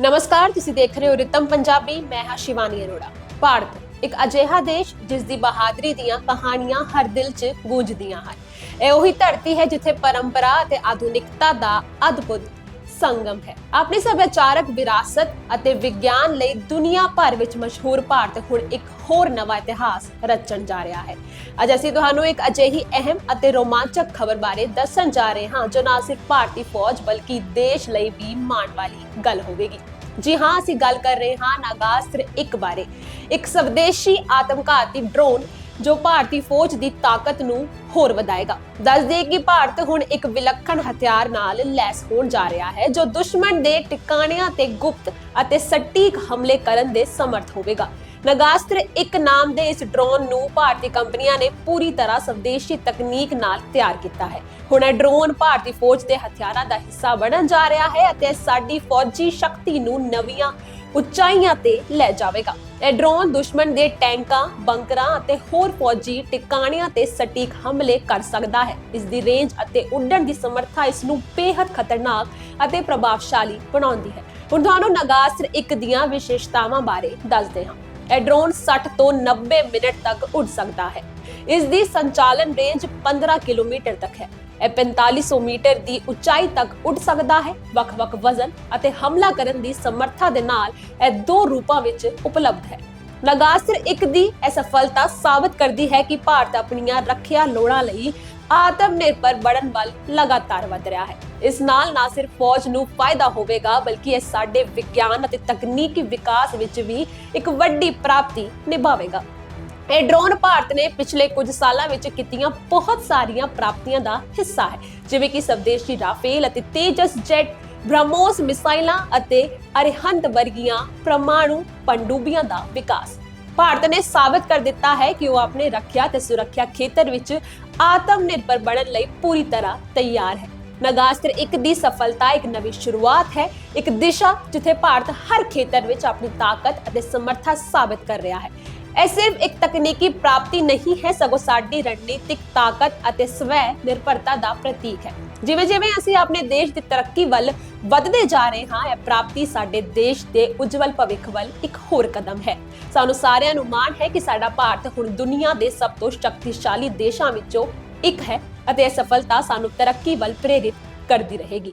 ਨਮਸਕਾਰ, ਤੁਸੀਂ ਦੇਖ ਰਹੇ ਹੋ ਰਿਤਮ ਪੰਜਾਬੀ, ਮੈਂ ਹਾਂ ਸ਼ਿਵਾਨੀ ਅਰੋੜਾ। ਭਾਰਤ ਇੱਕ ਅਜਿਹਾ ਦੇਸ਼ ਜਿਸ ਦੀ ਬਹਾਦਰੀ ਦੀਆਂ ਕਹਾਣੀਆਂ ਹਰ ਦਿਲ 'ਚ ਗੂੰਜਦੀਆਂ ਹਨ। ਇਹ ਉਹੀ ਧਰਤੀ ਹੈ ਜਿੱਥੇ ਪਰੰਪਰਾ ਅਤੇ ਆਧੁਨਿਕਤਾ ਦਾ ਅਦਭੁਤ ਸੰਗਮ ਹੈ। ਆਪਣੀ ਸੱਭਿਆਚਾਰਕ ਵਿਰਾਸਤ ਅਤੇ ਵਿਗਿਆਨ ਲਈ ਦੁਨੀਆ ਭਰ ਵਿੱਚ ਮਸ਼ਹੂਰ ਭਾਰਤ ਹੁਣ ਇੱਕ ਹੋਰ ਨਵਾਂ ਇਤਿਹਾਸ ਰਚਣ ਜਾ ਰਿਹਾ ਹੈ। ਅੱਜ ਅਸੀਂ ਤੁਹਾਨੂੰ ਇੱਕ ਅਜਿਹੀ ਅਹਿਮ ਅਤੇ ਰੋਮਾਂਚਕ ਖਬਰ ਬਾਰੇ ਦੱਸਣ ਜਾ ਰਹੇ ਹਾਂ, ਜੋ ਨਾ ਸਿਰਫ ਭਾਰਤੀ ਫੌਜ ਬਲਕਿ ਦੇਸ਼ ਲਈ ਵੀ ਮਾਣ ਵਾਲੀ ਗੱਲ ਹੋਵੇਗੀ। ਜੀ ਹਾਂ, ਅਸੀਂ ਗੱਲ ਕਰ ਰਹੇ ਹਾਂ ਨਾਗਾਸਤਰ 1 ਬਾਰੇ। ਇੱਕ ਸਵਦੇਸ਼ੀ ਆਤਮਘਾਤੀ ਡਰੋਨ ਜੋ ਭਾਰਤੀ ਫੌਜ ਦੀ ਤਾਕਤ ਨੂੰ ਹੋਰ ਵਧਾਏਗਾ। ਦੱਸ ਦਈਏ ਕਿ ਭਾਰਤ ਹੁਣ ਇੱਕ ਵਿਲੱਖਣ ਹਥਿਆਰ ਨਾਲ ਲੈਸ ਹੋਣ ਜਾ ਰਿਹਾ ਹੈ, ਜੋ ਦੁਸ਼ਮਣ ਦੇ ਟਿਕਾਣਿਆਂ ਤੇ ਗੁਪਤ ਅਤੇ ਸਟੀਕ ਹਮਲੇ ਕਰਨ ਦੇ ਸਮਰਥ ਹੋਵੇਗਾ। ਨਗਾਸਤਰ ਇੱਕ ਨਾਮ ਦੇ ਇਸ ਡਰੋਨ ਨੂੰ ਭਾਰਤੀ ਕੰਪਨੀਆਂ ਨੇ ਪੂਰੀ ਤਰ੍ਹਾਂ ਸਵਦੇਸ਼ੀ ਤਕਨੀਕ ਨਾਲ ਤਿਆਰ ਕੀਤਾ ਹੈ। ਹੁਣ ਇਹ ਡਰੋਨ ਭਾਰਤੀ ਫੌਜ ਦੇ ਹਥਿਆਰਾਂ ਦਾ ਹਿੱਸਾ ਬਣਨ ਜਾ ਰਿਹਾ ਹੈ ਅਤੇ ਸਾਡੀ ਫੌਜੀ ਸ਼ਕਤੀ ਨੂੰ ਨਵੀਆਂ ਉਚਾਈਆਂ ਤੇ ਲੈ ਜਾਵੇਗਾ। ਇਹ ਡਰੋਨ ਦੁਸ਼ਮਣ ਦੇ ਟੈਂਕਾਂ, ਬੰਕਰਾਂ ਅਤੇ ਹੋਰ ਫੌਜੀ ਟਿਕਾਣਿਆਂ ਤੇ ਸਟੀਕ ਹਮਲੇ ਕਰ ਸਕਦਾ ਹੈ। ਇਸ ਦੀ ਰੇਂਜ ਅਤੇ ਉੱਡਣ ਦੀ ਸਮਰੱਥਾ ਇਸ ਨੂੰ ਬੇहद ਖਤਰਨਾਕ ਅਤੇ ਪ੍ਰਭਾਵਸ਼ਾਲੀ ਬਣਾਉਂਦੀ ਹੈ। ਹੁਣ ਤੁਹਾਨੂੰ ਨਗਾਸਤਰ 1 ਦੀਆਂ ਵਿਸ਼ੇਸ਼ਤਾਵਾਂ ਬਾਰੇ ਦੱਸਦੇ ਹਾਂ। ਇਹ ਡਰੋਨ 60 ਤੋਂ 90 ਮਿੰਟ ਤੱਕ ਉੱਡ ਸਕਦਾ ਹੈ। ਇਸ ਦੀ ਸੰਚਾਲਨ ਰੇਂਜ 15 ਕਿਲੋਮੀਟਰ ਤੱਕ ਹੈ। ਇਹ 4500 ਮੀਟਰ ਦੀ ਉਚਾਈ ਤੱਕ ਉੱਡ ਸਕਦਾ ਹੈ। ਵੱਖ-ਵੱਖ ਵਜ਼ਨ ਅਤੇ ਹਮਲਾ ਕਰਨ ਦੀ ਸਮਰੱਥਾ ਦੇ ਨਾਲ ਇਹ ਦੋ ਰੂਪਾਂ ਵਿੱਚ ਉਪਲਬਧ ਹੈ। ਨਗਾਸਤਰ 1 ਦੀ ਇਹ ਸਫਲਤਾ ਸਾਬਤ ਕਰਦੀ ਹੈ ਕਿ ਭਾਰਤ ਆਪਣੀਆਂ ਰੱਖਿਆ ਲੋੜਾਂ ਲਈ ਆਤਮ ਨਿਰਭਰ ਬਣਨ ਵੱਲ ਲਗਾਤਾਰ ਵਧ ਰਿਹਾ ਹੈ। ਇਸ ਨਾਲ ਨਾ ਸਿਰਫ ਫੌਜ ਨੂੰ ਫਾਇਦਾ ਹੋਵੇਗਾ, ਬਲਕਿ ਇਹ ਸਾਡੇ ਵਿਗਿਆਨ ਅਤੇ ਤਕਨੀਕੀ ਵਿਕਾਸ ਵਿੱਚ ਵੀ ਇੱਕ ਵੱਡੀ ਪ੍ਰਾਪਤੀ ਨਿਭਾਵੇਗਾ। ਇਹ ਡਰੋਨ ਭਾਰਤ ਨੇ ਪਿਛਲੇ ਕੁਝ ਸਾਲਾਂ ਵਿੱਚ ਕੀਤੀਆਂ ਬਹੁਤ ਸਾਰੀਆਂ ਪ੍ਰਾਪਤੀਆਂ ਦਾ ਹਿੱਸਾ ਹੈ। ਜਿਵੇਂ ਕਿ ਸਵਦੇਸ਼ੀ ਰਾਫੇਲ ਅਤੇ ਤੇਜਸ ਜੈਟ, ਬ੍ਰਹਮੋਸ ਮਿਸਾਈਲਾਂ ਅਤੇ ਅਰਿਹੰਤ ਵਰਗੀਆਂ ਪ੍ਰਮਾਣੂ ਪੰਡੂਬੀਆਂ ਦਾ ਵਿਕਾਸ। ਭਾਰਤ ਨੇ ਸਾਬਤ ਕਰ ਦਿੱਤਾ ਹੈ ਕਿ ਉਹ ਆਪਣੇ ਰੱਖਿਆ ਤੇ ਸੁਰੱਖਿਆ ਖੇਤਰ ਵਿੱਚ ਆਤਮ ਨਿਰਭਰ ਬਣਨ ਲਈ ਪੂਰੀ ਤਰ੍ਹਾਂ ਤਿਆਰ ਹੈ। ਨਗਾਸਤਰ 1 ਦੀ ਸਫਲਤਾ, ਇੱਕ ਨਵੀਂ ਸ਼ੁਰੂਆਤ ਹੈ, ਇੱਕ ਦਿਸ਼ਾ ਜਿੱਥੇ ਭਾਰਤ ਹਰ ਖੇਤਰ ਵਿੱਚ ਆਪਣੀ ਤਾਕਤ ਅਤੇ ਸਮਰੱਥਾ ਸਾਬਤ ਕਰ ਰਿਹਾ ਹੈ। ਇਹ ਸਿਰਫ ਇੱਕ ਤਕਨੀਕੀ ਪ੍ਰਾਪਤੀ ਨਹੀਂ ਹੈ, ਸਗੋਂ ਸਾਡੀ ਰਣਨੀਤਿਕ ਤਾਕਤ ਅਤੇ ਸਵੈ ਨਿਰਭਰਤਾ ਦਾ ਪ੍ਰਤੀਕ ਹੈ। ਜਿਵੇਂ ਜਿਵੇਂ ਅਸੀਂ ਆਪਣੇ ਦੇਸ਼ ਦੀ ਤਰੱਕੀ ਵੱਲ ਵੱਧਦੇ ਜਾ ਰਹੇ ਹਾਂ, ਇਹ ਪ੍ਰਾਪਤੀ ਸਾਡੇ ਦੇਸ਼ ਦੇ ਉਜਵਲ ਭਵਿੱਖ ਵੱਲ ਇੱਕ ਹੋਰ ਕਦਮ ਹੈ। ਸਾਨੂੰ ਸਾਰਿਆਂ ਨੂੰ ਮਾਣ ਹੈ ਕਿ ਸਾਡਾ ਭਾਰਤ ਹੁਣ ਦੁਨੀਆ ਦੇ ਸਭ ਤੋਂ ਸ਼ਕਤੀਸ਼ਾਲੀ ਦੇਸ਼ਾਂ ਵਿੱਚੋਂ ਇੱਕ ਹੈ ਅਤੇ ਇਹ ਸਫਲਤਾ ਸਾਨੂੰ ਤਰੱਕੀ ਵੱਲ ਪ੍ਰੇਰਿਤ ਕਰਦੀ ਰਹੇਗੀ।